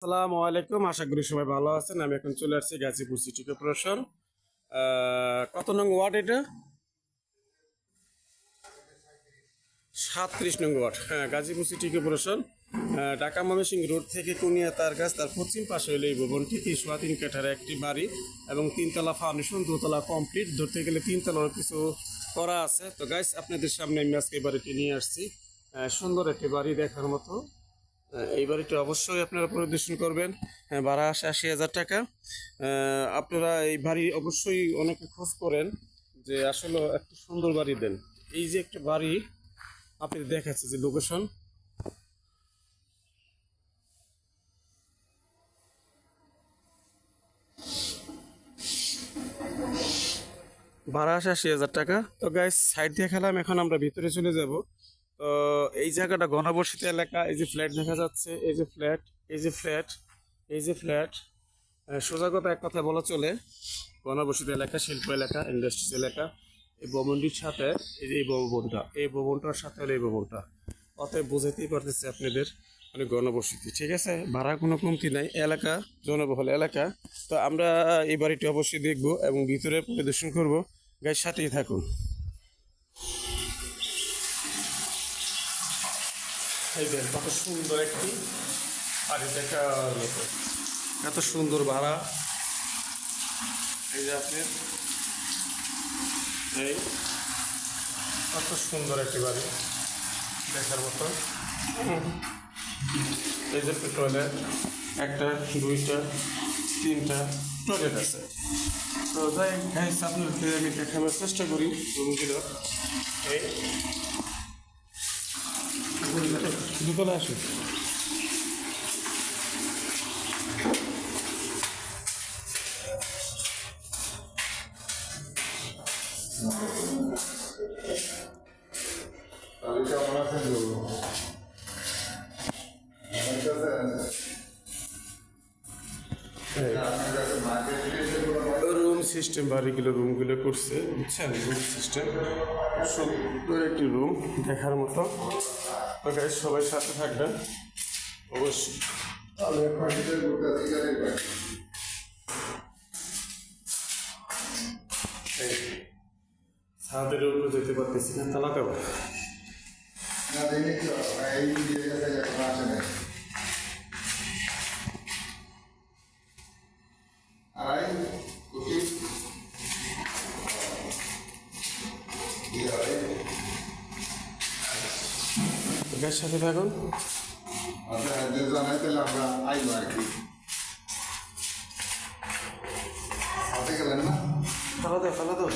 আসসালামু আলাইকুম। আশা করি সবাই ভালো আছেন। আমি এখন চলে আসছি গাজীপুর সিটি কর্পোরেশন কত নং ওয়ার্ড এটা? সাতত্রিশ নং ওয়ার্ড। হ্যাঁ Gazipur city corporation Dhaka Mymensingh road থেকে কুনিয়া তার গাছ তার পশ্চিম পাশে হলো এই ভবনটি তিনশো তিন কাঠার একটি বাড়ি এবং তিনতলা ফাউন্ডেশন, দোতলা কমপ্লিট। ধরতে গেলে তিনতলার কিছু করা আছে। তো গাইস আপনাদের সামনে আমি আজকে বাড়িটি নিয়ে আসছি। সুন্দর একটি বাড়ি দেখার মতো। এই বাড়িটি অবশ্যই আপনারা পরিদর্শন করবেন। হ্যাঁ, ভাড়া আসে আশি হাজার টাকা। আপনারা এই বাড়ি অবশ্যই অনেকে খোঁজ করেন যে আসলে একটি সুন্দর বাড়ি দেন। এই যে একটা বাড়ি আপনি দেখাচ্ছে যে লোকেশন ভাড়া আসে আশি হাজার টাকা। তো গাইস সাইড দিয়ে খেলাম এখন আমরা ভিতরে চলে যাব। তো এই জায়গাটা ঘনবসতি এলাকা, এই যে ফ্ল্যাট দেখা যাচ্ছে, এই যে ফ্ল্যাট, এই যে ফ্ল্যাট, এই যে ফ্ল্যাট। সোজা কথা এক কথা বলা চলে, ঘনবসতি এলাকা, শিল্প এলাকা ইন্ডাস্ট্রিজ এলাকা। এই ভবনটির সাথে, এই যে এই ভবনটা, এই ভবনটার সাথে এই ভবনটা। অতএব বুঝাতেই পারতেছে আপনাদের মানে গণবসতি ঠিক আছে? ভাড়া কোনো কমতি নাই, এলাকা, জনবহুল এলাকা। তো আমরা এই বাড়িটি অবশ্যই দেখব এবং ভিতরে পরিদর্শন করব। গায়ের সাথেই থাকুন। এই দেখ কত সুন্দর একটি বাড়ি দেখার মতো এত সুন্দর ভাড়া। এই যে আপনি এই কত সুন্দর একটি বাড়ি দেখার মতো। এই যে টয়লেট একটা দুইটা তিনটা টয়লেট আছে। তো যাই গাইস আপনাদেরকে আমি দেখানোর চেষ্টা করি রুমগুলো এই। দুতলা কোনো রুম সিস্টেম বাড়িগুলো রুমগুলো করছে। বুঝছেন? রুম সিস্টেম সুন্দর একটি রুম দেখার মতো। তো সবাই সাথে থাকবেন। অবশ্যই। ছাদের উপরে যেতে পারতেছি না তালা তো সাথে থাকুন। আচ্ছা যে জানাই তাহলে আমরা আইবো আর কি। হাতে গেলেন না? তালা দাও তালা দাও।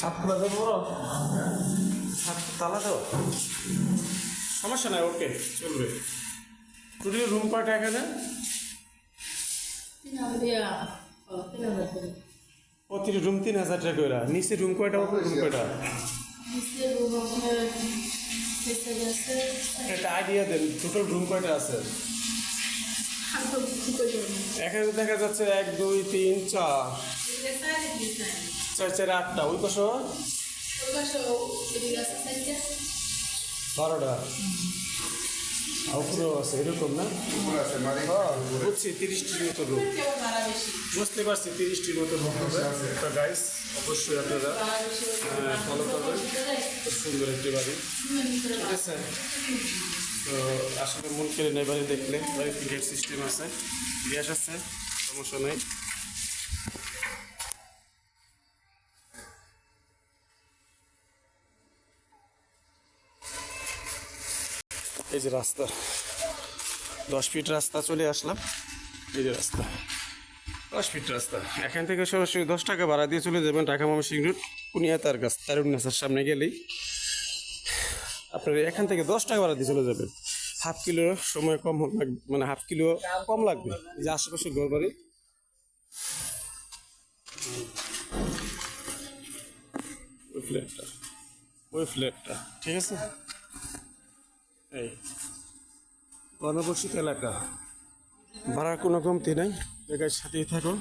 ছাদ খোলা দেবো ছাদ তালা দাও। সমস্যা নাই ওকে চলবে। স্টুডিও রুম কয়টা এখানে? প্রতিটি রুম তিন হাজার টাকা করে নিচে রুম কয়টা উপরে রুম কয়টা? একটা আইডিয়া দেন টোটাল রুম কয়টা আছে? এখানে দেখা যাচ্ছে এক, দুই, তিন, চার। চার চার, আটটা। ওই কশো বারোটা। উপরেও আছে এরকম না? মানে বুঝছি তিরিশটির মতো রুম। বুঝতে পারছি তিরিশটির মতো রুম হবে। তো গাইস অবশ্যই আপনারা ফলো করবেন। খুব সুন্দর একটি বাড়ি। ঠিক আছে? তো আসলে মন কেড়ে নেই বাড়ি দেখলে বাড়িতে গেট সিস্টেম আছে। গ্যাস আছে সমস্যা নেই। এই যে রাস্তা। দশ ফিট রাস্তা চলে আসলাম। এই যে রাস্তা। দশ ফিট রাস্তা। এখান থেকে সরাসরি দশ টাকা ভাড়া দিয়ে চলে যাবেন ঢাকা ময়মনসিংহ রুট পুনিয়া তার গাছ তারুণ্যাসার সামনে গেলেই। আপনার এখান থেকে দশ টাকা ভাড়া দিয়ে চলে যাবেন। হাফ কিলো সময় কম লাগবে মানে হাফ কিলো কম লাগবে। যে আশেপাশে ঘর বাড়ি ওই ফ্ল্যাটটা ওই ফ্ল্যাটটা ঠিক আছে? এই গণবসিত এলাকা। ভাড়ার কোনো কমতি নাই? জায়গায় সাথেই থাকো।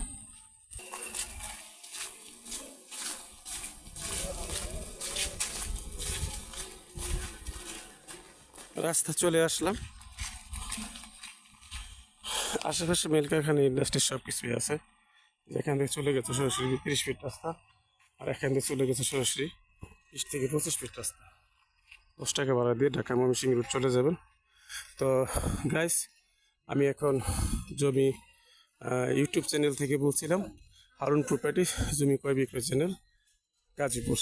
রাস্তা চলে আসলাম। আশেপাশে মিল কারখানা ইন্ডাস্ট্রি সব কিছুই আছে। যেখান থেকে চলে গেছে সরাসরি তিরিশ ফিট রাস্তা আর এখান থেকে চলে গেছে সরাসরি বিশ থেকে পঁচিশ ফিট রাস্তা। দশ টাকা ভাড়া দিয়ে ঢাকা ময়মনসিং রুট চলে যাবেন। তো গাইস আমি এখন জমি ইউটিউব চ্যানেল থেকে বলছিলাম হারুন প্রপার্টি জমি কয় বিক্রয় চ্যানেল গাজীপুর।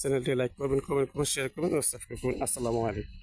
চ্যানেলটি লাইক করবেন কমেন্ট করবেন শেয়ার করবেন ও সাবস্ক্রাইব করবেন। আসসালামু আলাইকুম।